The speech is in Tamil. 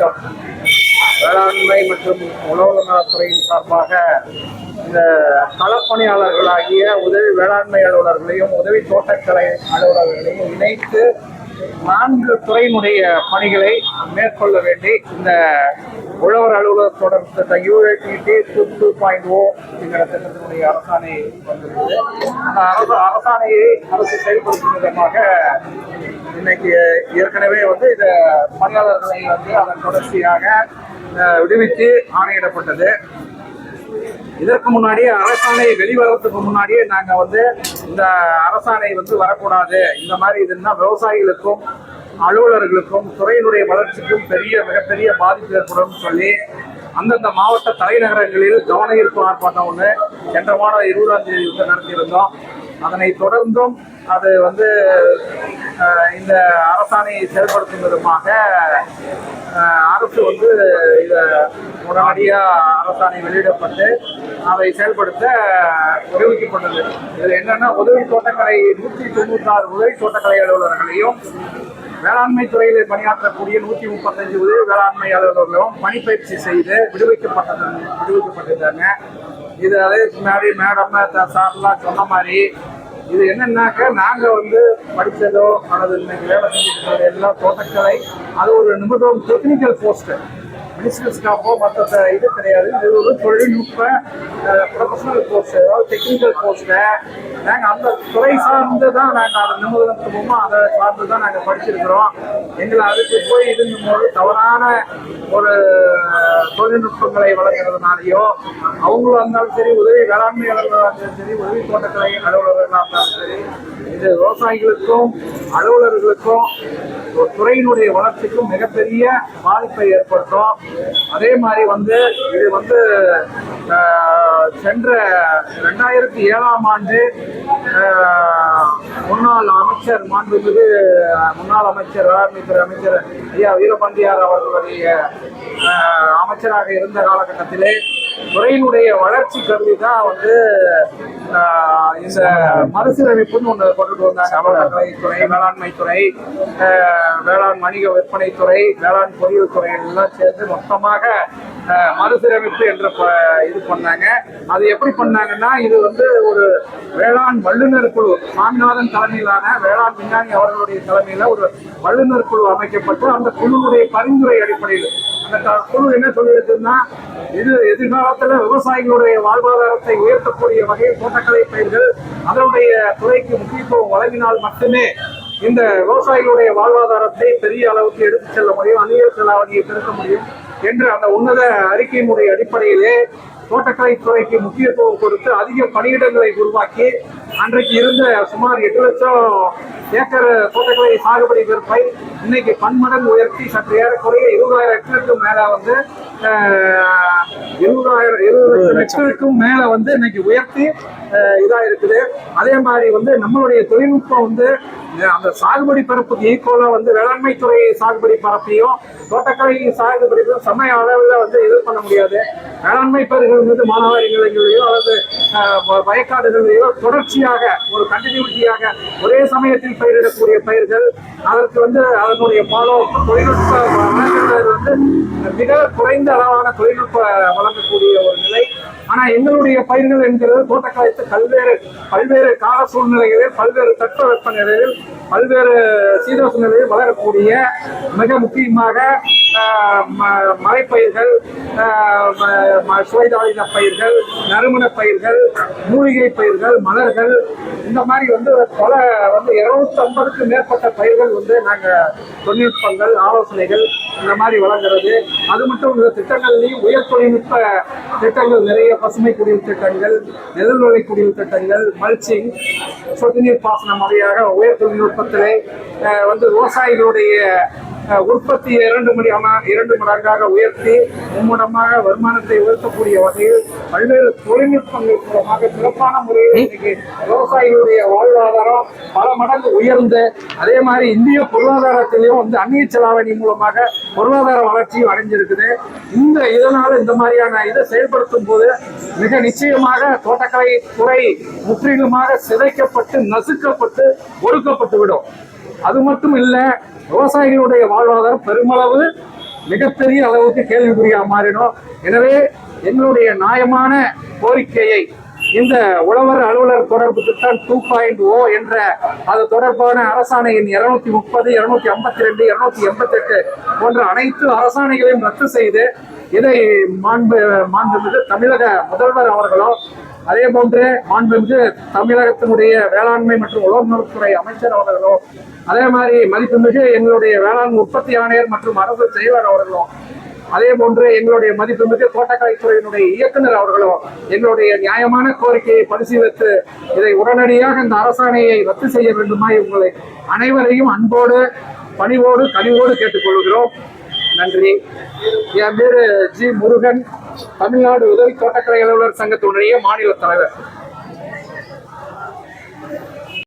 மாவட்டம் வேளாண்மை மற்றும் உணவு நலத்துறையின் சார்பாக இந்த களப்பணியாளர்களாகிய உதவி வேளாண்மை அலுவலர்களையும் உதவி தோட்டக்கலை அலுவலர்களையும் இணைத்து நான்கு துறையினுடைய பணிகளை மேற்கொள்ள வேண்டி இந்த உழவர் அலுவலர் தொடர் திட்டம் யூஏடிடி டூ டூ பாயிண்ட் ஓ என்கிற திட்டத்தினுடைய அரசாணை வந்திருக்கிறது அந்த அரசு அரசாணையை அரசு செயல்படுத்தும் விதமாக இன்னைக்கு ஏற்கனவே வந்து இதை பணியாளர்களை வந்து அதன் தொடர்ச்சியாக விடுவித்து ஆணையிடப்பட்டது. இதற்கு முன்னாடியே அரசாணை வெளிவரத்துக்கு முன்னாடியே நாங்க வந்து இந்த அரசாணை வந்து வரக்கூடாது. இந்த மாதிரி இதுன்னா விவசாயிகளுக்கும் அலுவலர்களுக்கும் துறையினுடைய வளர்ச்சிக்கும் பெரிய மிகப்பெரிய பாதிப்பு ஏற்படும் சொல்லி அந்தந்த மாவட்ட தலைநகரங்களில் கவன ஈர்ப்பு ஆர்ப்பாட்டம் ஒன்று சென்ற மாதம் இருபதாம் தேதி நடத்தியிருந்தோம். அதனை தொடர்ந்தும் அது வந்து இந்த அரசாணையை செயல்படுத்தும் விதமாக அரசு வந்து இதை உடனடியாக அரசாணை வெளியிடப்பட்டு அதை செயல்படுத்த உதவிக்கப்பட்டது. இதில் என்னென்னா உதவி தோட்டக்கலை நூற்றி தொண்ணூத்தாறு உதவி தோட்டக்கலை அலுவலர்களையும் வேளாண்மை துறையில் பணியாற்றக்கூடிய நூற்றி முப்பத்தஞ்சு உதவி வேளாண்மை அலுவலர்களும் பணிப்பயிற்சி செய்து விடுவிக்கப்பட்டது விடுவிக்கப்பட்டிருக்காங்க. இது அதே முன்னாடி மேடம் சார்லாம் சொன்ன மாதிரி இது என்னன்னாக்க நாங்க வந்து படிச்சதோ அல்லது இன்னைக்கு வேலை செஞ்சுட்டு இருக்கிற எல்லா தோட்டக்கலை. அது ஒரு நிமிடம் டெக்னிக்கல் போஸ்ட் மினிஸ்டர் ஸ்டாஃபோ மற்ற இது கிடையாது. இது ஒரு தொழில்நுட்ப ப்ரொஃபஷனல் கோர்ஸ் அதாவது டெக்னிக்கல் கோர்ஸில் நாங்கள் அந்த துறை சார்ந்து தான் நாங்கள் அதை நிபுணத்துவமோ அதை சார்ந்து தான் நாங்கள் படிச்சிருக்கிறோம். எங்களை அதுக்கு போய் இதுங்கும் போது தவறான ஒரு தொழில்நுட்பங்களை வழங்குறதுனாலையோ அவங்களும் இருந்தாலும் சரி உதவி வேளாண்மையாளர்களாக இருந்தாலும் சரி உதவி தோட்டக்கலை அலுவலர்களாக இருந்தாலும் சரி இது விவசாயிகளுக்கும் அலுவலர்களுக்கும் ஒரு துறையினுடைய வளர்ச்சிக்கும் மிகப்பெரிய பாதிப்பை ஏற்படுத்தும். அதே மாதிரி வந்து இது வந்து சென்ற ரெண்டாயிரத்தி ஏழாம் ஆண்டு முன்னாள் அமைச்சர் மாண்புமிகு முன்னாள் அமைச்சர் வேளாண்மைத்துறை அமைச்சர் ஐயா வீரபாண்டியார் அவர்களுடைய அமைச்சராக இருந்த காலகட்டத்திலே துறையினுடைய வளர்ச்சி கருதி தான் வந்து ஆஹ், இந்த மறுசீரமைப்புன்னு ஒன்று கொண்டுட்டு வந்தாங்க. அமலாக்கலை துறை வேளாண்மை துறை வேளாண் வணிக விற்பனை துறை வேளாண் பொறியியல் துறை எல்லாம் சேர்ந்து மொத்தமாக மறுசீரமைப்பு என்ற ப- இது பண்ணாங்க. அது எப்படி பண்ணாங்கன்னா இது வந்து ஒரு வேளாண் வல்லுநர் குழு சாமிநாதன் தலைமையிலான வேளாண் விஞ்ஞானி அவர்களுடைய தலைமையில ஒரு வல்லுநர் குழு அமைக்கப்பட்டு அந்த குழுவுடைய பரிந்துரை அடிப்படையில் அந்த குழு என்ன சொல்லியிருக்குன்னா இது எதிர்காலத்தில் விவசாயிகளுடைய வாழ்வாதாரத்தை உயர்த்தக்கூடிய வகையில் தோட்டக்கலை பயிர்கள் அதனுடைய துறைக்கு முக்கியத்துவம் வழங்கினால் மட்டுமே இந்த விவசாயிகளுடைய வாழ்வாதாரத்தை பெரிய அளவுக்கு எடுத்துச் செல்ல முடியும் அந்நிய செலாவணியை பெருக்க முடியும் என்று அந்த உன்னத அறிக்கையினுடைய அடிப்படையிலே தோட்டக்கலைத்துறைக்கு முக்கியத்துவம் கொடுத்து அதிக பணியிடங்களை உருவாக்கி அன்றைக்கு இருந்த சுமார் எட்டு லட்சம் ஏக்கர் தோட்டக்கலை சாகுபடி விற்பை இன்னைக்கு பன்மடங்கு உயர்த்தி சற்று ஏறக்குறைய இருபதாயிரம் ஹெக்டருக்கும் மேல வந்து இருபதாயிரம் இருபது லட்சம். ஹெக்டருக்கும் மேல வந்து இன்னைக்கு உயர்த்தி இதாக இருக்குது. அதே மாதிரி வந்து நம்மளுடைய தொழில்நுட்பம் வந்து அந்த சாகுபடி பரப்புக்கு ஈக்குவலாக வந்து வேளாண்மை துறை சாகுபடி பரப்பையும் தோட்டக்கலை சாகுபடி சமய அளவில் வந்து இது பண்ண முடியாது. வேளாண்மை பயிர்கள் வந்து மானாவாரி நிலங்களிலேயோ அல்லது ஆஹ், வயக்காடுகளிலேயோ தொடர்ச்சியாக ஒரு கண்டினியூட்டியாக ஒரே சமயத்தில் பயிரிடக்கூடிய பயிர்கள் அதற்கு வந்து அதனுடைய பாலோ தொழில்நுட்ப வந்து மிக குறைந்த அளவான தொழில்நுட்ப வழங்கக்கூடிய ஒரு நிலை. ஆனா எங்களுடைய பயிர்கள் என்கிறது தோட்டக்கலை பல்வேறு பல்வேறு கால சூழ்நிலைகளில் பல்வேறு தட்பவெப்ப நிலையில் பல்வேறு சீதோஷ நிலையில் வளரக்கூடிய மிக முக்கியமாக ம- மலைப்பயிர்கள் சுவைதாளின பயிர்கள் நறுமண பயிர்கள் மூலிகை பயிர்கள் மலர்கள் இந்த மாதிரி வந்து பல வந்து இருநூத்தி ஐம்பதுக்கு மேற்பட்ட பயிர்கள் வந்து நாங்கள் தொழில்நுட்பங்கள் ஆலோசனைகள் இந்த மாதிரி வழங்குறது அது மட்டும் இந்த திட்டங்கள்லையும் உயர் தொழில்நுட்ப திட்டங்கள் நிறைய பசுமை குடிநீர் திட்டங்கள் எதிர்நிலை குடிநீர் திட்டங்கள் மல்ச்சிங் சொட்டு நீர் பாசனம் வழியாக உயர் தொழில்நுட்பத்திலே வந்து விவசாயிகளுடைய உற்பத்தி உற்பத்தியை இரண்டு மணி இரண்டு மடங்காக உயர்த்தி மும்முடமாக வருமானத்தை உயர்த்தக்கூடிய வகையில் பல்வேறு தொழில்நுட்பங்கள் மூலமாக சிறப்பான முறையில் இன்னைக்கு விவசாயிகளுடைய வாழ்வாதாரம் பல மடங்கு உயர்ந்து அதே மாதிரி இந்திய பொருளாதாரத்திலையும் வந்து அந்நிய செலாவணி மூலமாக பொருளாதார வளர்ச்சியும் அடைஞ்சிருக்குது. இந்த இதனால இந்த மாதிரியான இதை செயல்படுத்தும் போது மிக நிச்சயமாக தோட்டக்கலை துறை முற்றிலுமாக சிதைக்கப்பட்டு நசுக்கப்பட்டு ஒடுக்கப்பட்டு விடும். அது மட்டும் இல்லை விவசாயிகளுடைய வாழ்வாதாரம் பெருமளவு மிகப்பெரிய அளவுக்கு கேள்விக்குறியாக மாறினோம் எனவே எங்களுடைய நியாயமான கோரிக்கையை இந்த உழவர் அலுவலர் தொடர்பு திட்டம் டூ பாயிண்ட் ஓ என்ற அது தொடர்பான அரசாணையின் இருநூத்தி முப்பது இருநூத்தி ஐம்பத்தி ரெண்டு இருநூத்தி எண்பத்தி எட்டு போன்ற அனைத்து அரசாணைகளையும் ரத்து செய்து இதை மாண்பு மாண்புமிகு தமிழக முதல்வர் அவர்களோ அதே போன்று மாண்புமிகு தமிழகத்தினுடைய வேளாண்மை மற்றும் உழவுநலத்துறை அமைச்சர் அவர்களும் அதே மாதிரி மதிப்புமிகு எங்களுடைய வேளாண் உற்பத்தி ஆணையர் மற்றும் அரசு செயலர் அவர்களும் அதே போன்று எங்களுடைய மதிப்புமிகு தோட்டக்கலைத்துறையினுடைய இயக்குனர் அவர்களும் எங்களுடைய நியாயமான கோரிக்கையை பரிசீலித்து இதை உடனடியாக இந்த அரசாணையை ரத்து செய்ய வேண்டுமாய் உங்களை அனைவரையும் அன்போடு பணிவோடு கனிவோடு கேட்டுக்கொள்கிறோம். நன்றி. என் பேரு ஜி முருகன். தமிழ்நாடு உதவி தோட்டக்கலை அலுவலர் சங்கத்தினுடைய மாநில தலைவர்.